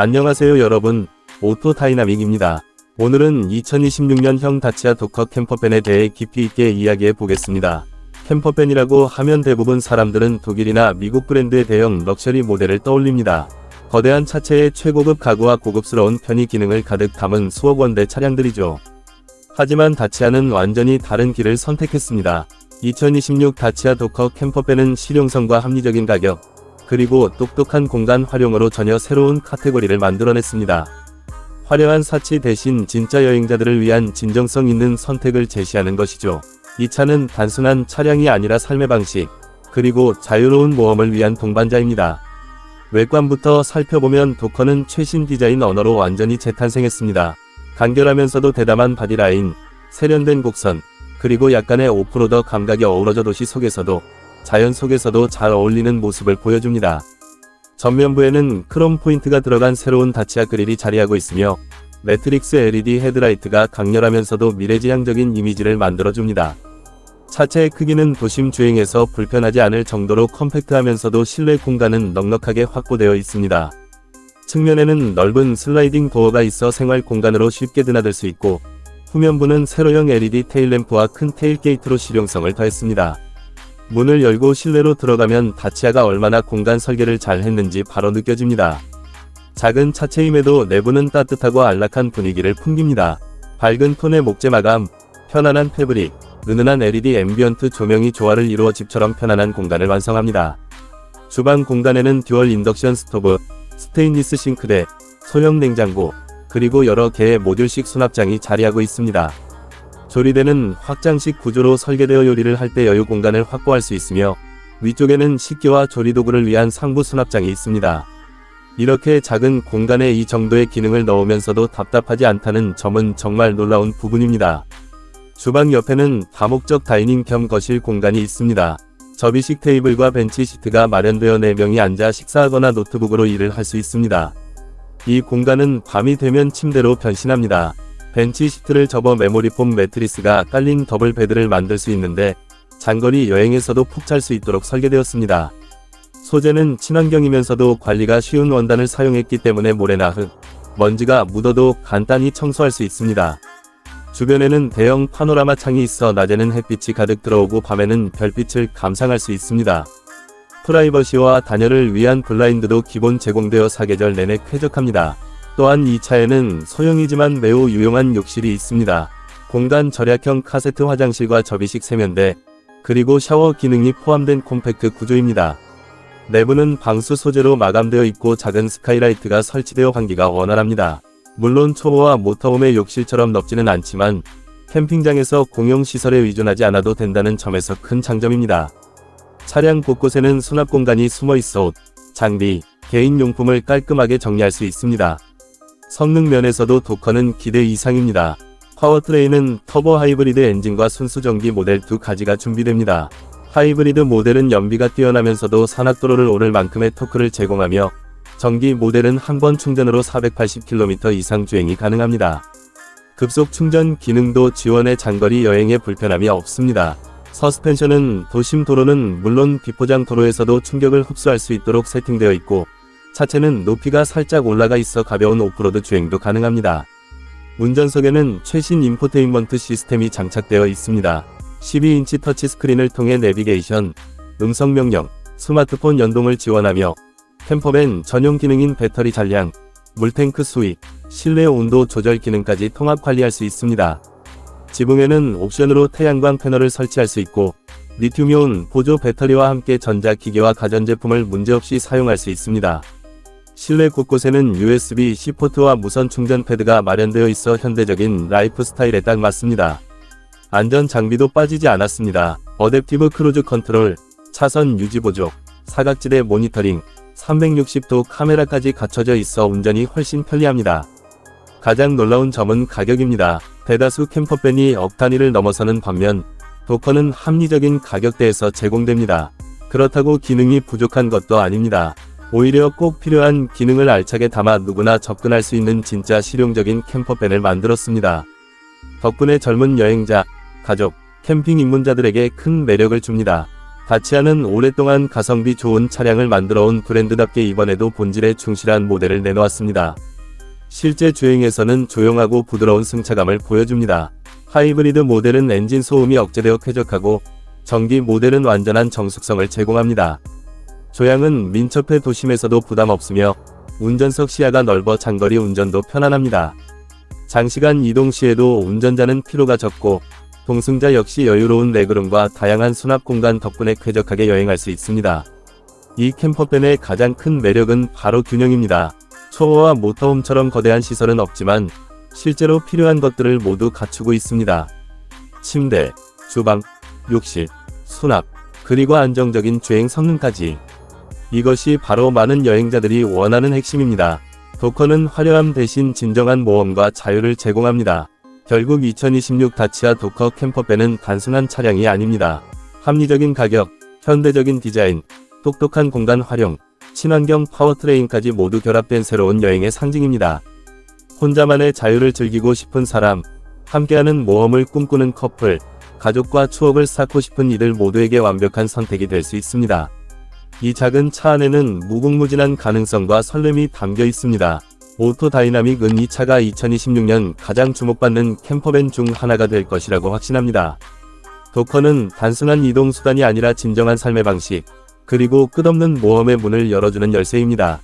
안녕하세요 여러분, 오토 다이나믹입니다. 오늘은 2026년형 다치아 도커 캠퍼밴에 대해 깊이 있게 이야기해 보겠습니다. 캠퍼밴이라고 하면 대부분 사람들은 독일이나 미국 브랜드의 대형 럭셔리 모델을 떠올립니다. 거대한 차체의 최고급 가구와 고급스러운 편의 기능을 가득 담은 수억 원대 차량들이죠. 하지만 다치아는 완전히 다른 길을 선택했습니다. 2026 다치아 도커 캠퍼밴은 실용성과 합리적인 가격, 그리고 똑똑한 공간 활용으로 전혀 새로운 카테고리를 만들어냈습니다. 화려한 사치 대신 진짜 여행자들을 위한 진정성 있는 선택을 제시하는 것이죠. 이 차는 단순한 차량이 아니라 삶의 방식, 그리고 자유로운 모험을 위한 동반자입니다. 외관부터 살펴보면 도커는 최신 디자인 언어로 완전히 재탄생했습니다. 간결하면서도 대담한 바디라인, 세련된 곡선, 그리고 약간의 오프로더 감각이 어우러져 도시 속에서도 자연 속에서도 잘 어울리는 모습을 보여줍니다. 전면부에는 크롬 포인트가 들어간 새로운 다치아 그릴이 자리하고 있으며 매트릭스 LED 헤드라이트가 강렬하면서도 미래지향적인 이미지를 만들어줍니다. 차체의 크기는 도심 주행에서 불편하지 않을 정도로 컴팩트하면서도 실내 공간은 넉넉하게 확보되어 있습니다. 측면에는 넓은 슬라이딩 도어가 있어 생활 공간으로 쉽게 드나들 수 있고 후면부는 세로형 LED 테일램프와 큰 테일 게이트로 실용성을 더했습니다. 문을 열고 실내로 들어가면 다치아가 얼마나 공간 설계를 잘 했는지 바로 느껴집니다. 작은 차체임에도 내부는 따뜻하고 안락한 분위기를 풍깁니다. 밝은 톤의 목재 마감, 편안한 패브릭, 은은한 LED 앰비언트 조명이 조화를 이루어 집처럼 편안한 공간을 완성합니다. 주방 공간에는 듀얼 인덕션 스토브, 스테인리스 싱크대, 소형 냉장고, 그리고 여러 개의 모듈식 수납장이 자리하고 있습니다. 조리대는 확장식 구조로 설계되어 요리를 할 때 여유 공간을 확보할 수 있으며 위쪽에는 식기와 조리도구를 위한 상부 수납장이 있습니다. 이렇게 작은 공간에 이 정도의 기능을 넣으면서도 답답하지 않다는 점은 정말 놀라운 부분입니다. 주방 옆에는 다목적 다이닝 겸 거실 공간이 있습니다. 접이식 테이블과 벤치 시트가 마련되어 4명이 앉아 식사하거나 노트북으로 일을 할 수 있습니다. 이 공간은 밤이 되면 침대로 변신합니다. 벤치 시트를 접어 메모리폼 매트리스가 깔린 더블 베드를 만들 수 있는데 장거리 여행에서도 푹 잘 수 있도록 설계되었습니다. 소재는 친환경이면서도 관리가 쉬운 원단을 사용했기 때문에 모래나 흙, 먼지가 묻어도 간단히 청소할 수 있습니다. 주변에는 대형 파노라마 창이 있어 낮에는 햇빛이 가득 들어오고 밤에는 별빛을 감상할 수 있습니다. 프라이버시와 단열을 위한 블라인드도 기본 제공되어 사계절 내내 쾌적합니다. 또한 이 차에는 소형이지만 매우 유용한 욕실이 있습니다. 공간 절약형 카세트 화장실과 접이식 세면대, 그리고 샤워 기능이 포함된 콤팩트 구조입니다. 내부는 방수 소재로 마감되어 있고 작은 스카이라이트가 설치되어 환기가 원활합니다. 물론 초보와 모터홈의 욕실처럼 넓지는 않지만 캠핑장에서 공용 시설에 의존하지 않아도 된다는 점에서 큰 장점입니다. 차량 곳곳에는 수납 공간이 숨어 있어 옷, 장비, 개인 용품을 깔끔하게 정리할 수 있습니다. 성능 면에서도 도커는 기대 이상입니다. 파워트레인은 터보 하이브리드 엔진과 순수 전기 모델 두 가지가 준비됩니다. 하이브리드 모델은 연비가 뛰어나면서도 산악도로를 오를 만큼의 토크를 제공하며 전기 모델은 한 번 충전으로 480km 이상 주행이 가능합니다. 급속 충전 기능도 지원해 장거리 여행에 불편함이 없습니다. 서스펜션은 도심 도로는 물론 비포장 도로에서도 충격을 흡수할 수 있도록 세팅되어 있고 차체는 높이가 살짝 올라가 있어 가벼운 오프로드 주행도 가능합니다. 운전석에는 최신 인포테인먼트 시스템이 장착되어 있습니다. 12인치 터치스크린을 통해 내비게이션, 음성 명령, 스마트폰 연동을 지원하며 캠퍼밴 전용 기능인 배터리 잔량, 물탱크 수입, 실내 온도 조절 기능까지 통합 관리할 수 있습니다. 지붕에는 옵션으로 태양광 패널을 설치할 수 있고 리튬이온 보조 배터리와 함께 전자기기와 가전제품을 문제없이 사용할 수 있습니다. 실내 곳곳에는 USB-C 포트와 무선 충전 패드가 마련되어 있어 현대적인 라이프 스타일에 딱 맞습니다. 안전 장비도 빠지지 않았습니다. 어댑티브 크루즈 컨트롤, 차선 유지 보조, 사각지대 모니터링, 360도 카메라까지 갖춰져 있어 운전이 훨씬 편리합니다. 가장 놀라운 점은 가격입니다. 대다수 캠퍼밴이 억 단위를 넘어서는 반면 도커는 합리적인 가격대에서 제공됩니다. 그렇다고 기능이 부족한 것도 아닙니다. 오히려 꼭 필요한 기능을 알차게 담아 누구나 접근할 수 있는 진짜 실용적인 캠퍼밴을 만들었습니다. 덕분에 젊은 여행자, 가족, 캠핑 입문자들에게 큰 매력을 줍니다. 다치아는 오랫동안 가성비 좋은 차량을 만들어 온 브랜드답게 이번에도 본질에 충실한 모델을 내놓았습니다. 실제 주행에서는 조용하고 부드러운 승차감을 보여줍니다. 하이브리드 모델은 엔진 소음이 억제되어 쾌적하고 전기 모델은 완전한 정숙성을 제공합니다. 조향은 민첩해 도심에서도 부담 없으며 운전석 시야가 넓어 장거리 운전도 편안합니다. 장시간 이동 시에도 운전자는 피로가 적고 동승자 역시 여유로운 레그룸과 다양한 수납 공간 덕분에 쾌적하게 여행할 수 있습니다. 이 캠퍼밴의 가장 큰 매력은 바로 균형입니다. 초호와 모터홈처럼 거대한 시설은 없지만 실제로 필요한 것들을 모두 갖추고 있습니다. 침대, 주방, 욕실, 수납, 그리고 안정적인 주행 성능까지. 이것이 바로 많은 여행자들이 원하는 핵심입니다. 도커는 화려함 대신 진정한 모험과 자유를 제공합니다. 결국 2026 다치아 도커 캠퍼밴은 단순한 차량이 아닙니다. 합리적인 가격, 현대적인 디자인, 똑똑한 공간 활용, 친환경 파워트레인까지 모두 결합된 새로운 여행의 상징입니다. 혼자만의 자유를 즐기고 싶은 사람, 함께하는 모험을 꿈꾸는 커플, 가족과 추억을 쌓고 싶은 이들 모두에게 완벽한 선택이 될 수 있습니다. 이 작은 차 안에는 무궁무진한 가능성과 설렘이 담겨 있습니다. 오토 다이나믹은 이 차가 2026년 가장 주목받는 캠퍼밴 중 하나가 될 것이라고 확신합니다. 도커는 단순한 이동 수단이 아니라 진정한 삶의 방식, 그리고 끝없는 모험의 문을 열어주는 열쇠입니다.